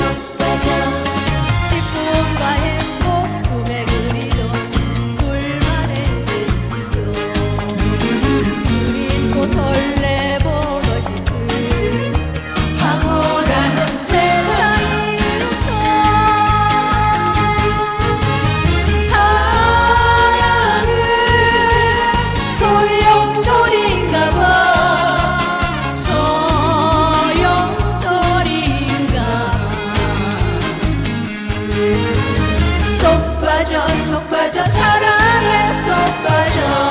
좀 쏙 빠져 쏙 빠져 사랑에 쏙 빠져.